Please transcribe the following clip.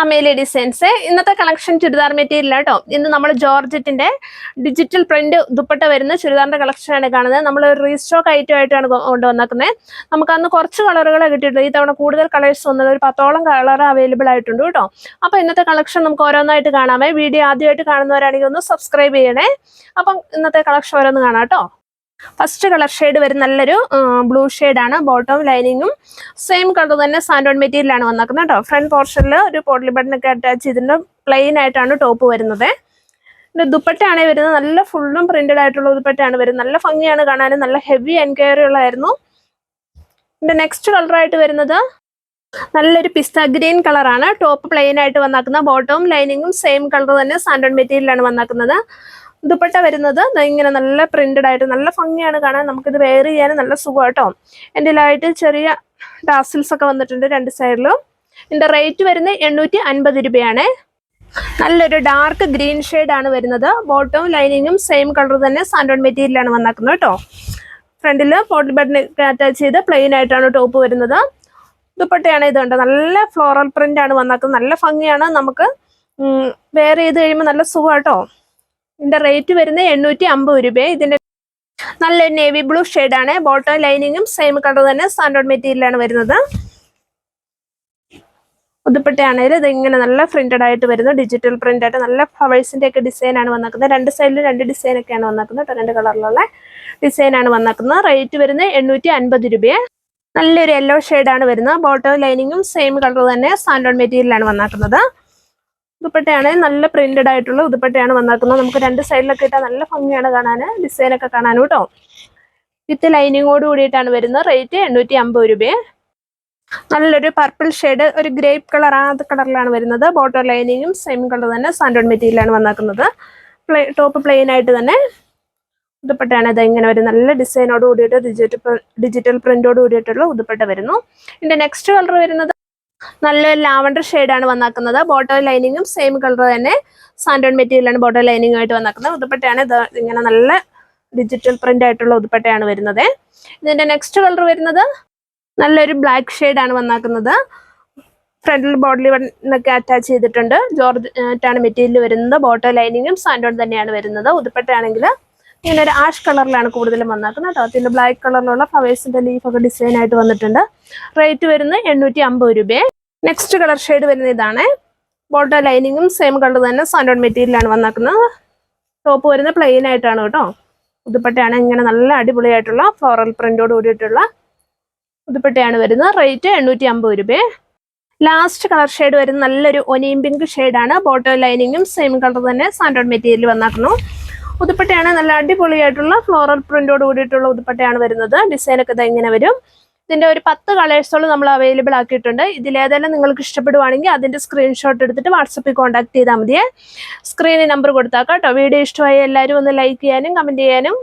Amelie designs ഇന്നത്തെ collection churidar material കേട്ടോ ഇന്ന് നമ്മൾ ജോർജറ്റിന്റെ ഡിജിറ്റൽ പ്രിന്റ് ദുപ്പട്ട വരുന്ന ചുരിദാറിന്റെ കളക്ഷനാണ് കാണുന്നത്. നമ്മൾ റീസ്റ്റോക്ക് ഐറ്റം ആയിട്ടാണ് കൊണ്ടുവന്നേക്കുന്നത് നമുക്ക് അന്ന് കുറച്ച് കളറുകളെ കിട്ടിയിട്ടുള്ളൂ ഈ തവണ കൂടുതൽ കളേഴ്സ് വന്നത് ഒരു പത്തോളം കളർ അവൈലബിൾ ആയിട്ടുണ്ട് കേട്ടോ. അപ്പോൾ ഇന്നത്തെ കളക്ഷൻ നമുക്ക് ഓരോന്നായിട്ട് കാണാമേ. വീഡിയോ ആദ്യമായിട്ട് കാണുന്നവരാണെങ്കിൽ ഒന്ന് സബ്സ്ക്രൈബ് ചെയ്യണേ. അപ്പം ഇന്നത്തെ കളക്ഷൻ ഓരോന്ന് കാണാം കേട്ടോ. ഫസ്റ്റ് കളർ ഷെയ്ഡ് വരുന്ന നല്ലൊരു ബ്ലൂ ആണ് ബോട്ടം ലൈനിങ്ങും സെയിം കളർ തന്നെ സാൻഡോൺ മെറ്റീരിയലാണ് വന്നേക്കുന്നത് കേട്ടോ ഫ്രണ്ട് പോർഷനിൽ ഒരു പോട്ടലി ബട്ടനൊക്കെ അറ്റാച്ച് ചെയ്തിട്ടുണ്ട് പ്ലെയിൻ ആയിട്ടാണ് ടോപ്പ് വരുന്നത്. പിന്നെ ദുപ്പട്ടയാണ് വരുന്നത്. നല്ല ഫുള്ളും പ്രിന്റഡ് ആയിട്ടുള്ള ദുപ്പട്ടയാണ് വരുന്നത്. നല്ല ഭംഗിയാണ് കാണാനും. നല്ല ഹെവി എൻക്വയറി ഉള്ളതായിരുന്നു. പിന്നെ നെക്സ്റ്റ് കളറായിട്ട് വരുന്നത് നല്ലൊരു പിസ്ത ഗ്രീൻ കളറാണ്. ടോപ്പ് പ്ലെയിൻ ആയിട്ട് വന്നാക്കുന്ന ബോട്ടവും ലൈനിങ്ങും സെയിം കളർ തന്നെ സാൻഡോൺ മെറ്റീരിയലാണ് വന്നാക്കുന്നത്. ദുപ്പട്ട വരുന്നത്. ഇങ്ങനെ നല്ല പ്രിന്റഡ് ആയിട്ട് നല്ല ഭംഗിയാണ് കാണാൻ. നമുക്കിത് വെയർ ചെയ്യാനും നല്ല സുഖം കേട്ടോ എന്റെ ഇതിലായിട്ട് ചെറിയ ടാസിൽസ് ഒക്കെ വന്നിട്ടുണ്ട് രണ്ട് സൈഡിലും ഇതിന്റെ റേറ്റ് വരുന്നത് എണ്ണൂറ്റി അൻപത് രൂപയാണ്. നല്ലൊരു ഡാർക്ക് ഗ്രീൻ ആണ് വരുന്നത്. ബോട്ടവും ലൈനിങ്ങും സെയിം കളർ തന്നെ സാൻഡോൺ മെറ്റീരിയലാണ് വന്നാക്കുന്നത് കേട്ടോ ഫ്രണ്ടിൽ പോട്ടിൽ ബട്ടൺ അറ്റാച്ച് ചെയ്ത് പ്ലെയിൻ ആയിട്ടാണ് ടോപ്പ് വരുന്നത്. ദുപ്പട്ടയാണ് ഇത് കണ്ടോ? നല്ല ഫ്ലോറൽ പ്രിന്റ് ആണ് വന്നാക്കുന്നത്. നല്ല ഭംഗിയാണ്. നമുക്ക് വെയർ ചെയ്ത് കഴിയുമ്പോൾ നല്ല സുഖം കേട്ടോ ഇതിന്റെ റേറ്റ് വരുന്നത് എണ്ണൂറ്റി അമ്പത് രൂപ ഇതിന്റെ നല്ല നേവി ബ്ലൂ ആണ്. ബോട്ടം ലൈനിങ്ങും സെയിം കളർ തന്നെ സാൻഡോൺ മെറ്റീരിയലാണ് വരുന്നത്. പുതുപ്പട്ടയാണെങ്കിൽ ഇത് ഇങ്ങനെ നല്ല പ്രിന്റഡ് ആയിട്ട് വരുന്നു. ഡിജിറ്റൽ പ്രിന്റ് ആയിട്ട് നല്ല ഫ്ലവേഴ്സിന്റെ ഒക്കെ ഡിസൈനാണ് വന്നേക്കുന്നത്. രണ്ട് സൈഡിൽ രണ്ട് ഡിസൈൻ ഒക്കെയാണ് വന്നേക്കുന്നത്. രണ്ട് കളറിലുള്ള ഡിസൈനാണ് വന്നേക്കുന്നത്. റേറ്റ് വരുന്നത് എണ്ണൂറ്റി അൻപത് രൂപയെ. നല്ലൊരു യെല്ലോ ആണ് വരുന്നത്. ബോട്ടം ലൈനിങ്ങും സെയിം കളർ തന്നെ സാൻഡോൺ മെറ്റീരിയലാണ് വന്നേക്കുന്നത്. ദുപ്പട്ടയാണ് നല്ല പ്രിന്റഡ് ആയിട്ടുള്ള ദുപ്പട്ടയാണ് വന്നേക്കുന്നത്. നമുക്ക് രണ്ട് സൈഡിലൊക്കെ ഇട്ടാൽ നല്ല ഭംഗിയാണ് കാണാൻ ഡിസൈൻ ഒക്കെ കാണാനും കേട്ടോ വിത്ത് ലൈനിങ്ങോട് കൂടിയിട്ടാണ് വരുന്നത്. റേറ്റ് എണ്ണൂറ്റി അമ്പത് രൂപയെ നല്ലൊരു പർപ്പിൾ ഷെയ്ഡ് ഒരു ഗ്രേപ്പ് കളർ ആ കളറിലാണ് വരുന്നത്. ബോട്ടർ ലൈനിങ്ങും സെയിം കളർ തന്നെ സാൻഡോൺ മെറ്റീരിയലാണ് വന്നേക്കുന്നത്. പ്ലേ ടോപ്പ് പ്ലെയിൻ ആയിട്ട് തന്നെ ഉതുപ്പട്ടയാണ്. ഇത് ഇങ്ങനെ വരും നല്ല ഡിസൈനോട് കൂടിയിട്ട് ഡിജിറ്റൽ ഡിജിറ്റൽ പ്രിന്റോട് കൂടിയിട്ടുള്ള ഉതുപ്പട്ട വരുന്നു. ഇതിന്റെ നെക്സ്റ്റ് കളർ വരുന്നത് നല്ലൊരു ലാവണ്ടർ ആണ് വന്നാക്കുന്നത്. ബോട്ടർ ലൈനിങ്ങും സെയിം കളർ തന്നെ. സാൻഡോൺ മെറ്റീരിയലാണ് ബോട്ടർ ലൈനിങ്ങും ആയിട്ട് വന്നാക്കുന്നത്. ഉതുപ്പട്ടയാണ് ഇങ്ങനെ നല്ല ഡിജിറ്റൽ പ്രിന്റ് ആയിട്ടുള്ള ഉതുപ്പട്ടയാണ് വരുന്നത്. ഇതിന്റെ നെക്സ്റ്റ് കളർ വരുന്നത് നല്ലൊരു ബ്ലാക്ക് ആണ് വന്നാക്കുന്നത്. ഫ്രണ്ടിൽ ബോട്ടിൽ വണ്ണൊക്കെ അറ്റാച്ച് ചെയ്തിട്ടുണ്ട്. ജോർജ് ആണ് മെറ്റീരിയൽ വരുന്നത്. ബോട്ടർ ലൈനിങ്ങും സാൻഡോൺ തന്നെയാണ് വരുന്നത്. ഉതുപ്പട്ടയാണെങ്കിൽ ഇങ്ങനെ ഒരു ആഷ് കളറിലാണ് കൂടുതലും വന്നേക്കുന്നത് കേട്ടോ. അതിന്റെ ബ്ലാക്ക് കളറിലുള്ള ലീഫ് ഒക്കെ ഡിസൈൻ ആയിട്ട് വന്നിട്ടുണ്ട്. റേറ്റ് വരുന്നത് എണ്ണൂറ്റി അമ്പത് രൂപയെ. നെക്സ്റ്റ് കളർ ഷെയ്ഡ് വരുന്ന ഇതാണ്. ബോർഡർ ലൈനിങ്ങും സെയിം കളർ തന്നെ സാൻഡോൺ മെറ്റീരിയലാണ് വന്നേക്കുന്നത്. ടോപ്പ് വരുന്നത് പ്ലെയിൻ ആയിട്ടാണ് കേട്ടോ. പുതുപ്പട്ടയാണ് ഇങ്ങനെ നല്ല അടിപൊളിയായിട്ടുള്ള ഫ്ലോറൽ പ്രിന്റോട് കൂടിയിട്ടുള്ള പുതുപ്പട്ടയാണ് വരുന്നത്. റേറ്റ് എണ്ണൂറ്റി അമ്പത് രൂപയെ. ലാസ്റ്റ് കളർ ഷെയ്ഡ് വരുന്ന നല്ലൊരു ഒനിയും പിങ്ക് ഷെയ്ഡാണ് ബോട്ടോ ലൈനിങ്ങും സെയിം കളർ തന്നെ സാൻഡോൺ മെറ്റീരിയൽ വന്നാക്കുന്നു. ഉതുപ്പട്ടയാണ് നല്ല അടിപൊളിയായിട്ടുള്ള ഫ്ലോറൽ പ്രിന്റോട് കൂടിയിട്ടുള്ള ഉതുപ്പട്ടയാണ് വരുന്നത്. ഡിസൈനൊക്കെ ഇത് ഇങ്ങനെ വരും. ഇതിന്റെ ഒരു പത്ത് കളേഴ്സോളം നമ്മൾ അവൈലബിൾ ആക്കിയിട്ടുണ്ട്. ഇതിലേതെല്ലാം നിങ്ങൾക്ക് ഇഷ്ടപ്പെടുവാണെങ്കിൽ അതിന്റെ സ്ക്രീൻഷോട്ട് എടുത്തിട്ട് വാട്സപ്പിൽ കോൺടാക്ട് ചെയ്താൽ മതിയെ. സ്ക്രീനിൽ നമ്പർ കൊടുത്താക്കാം കേട്ടോ. വീഡിയോ ഇഷ്ടമായി എല്ലാവരും ഒന്ന് ലൈക്ക് ചെയ്യാനും കമന്റ് ചെയ്യാനും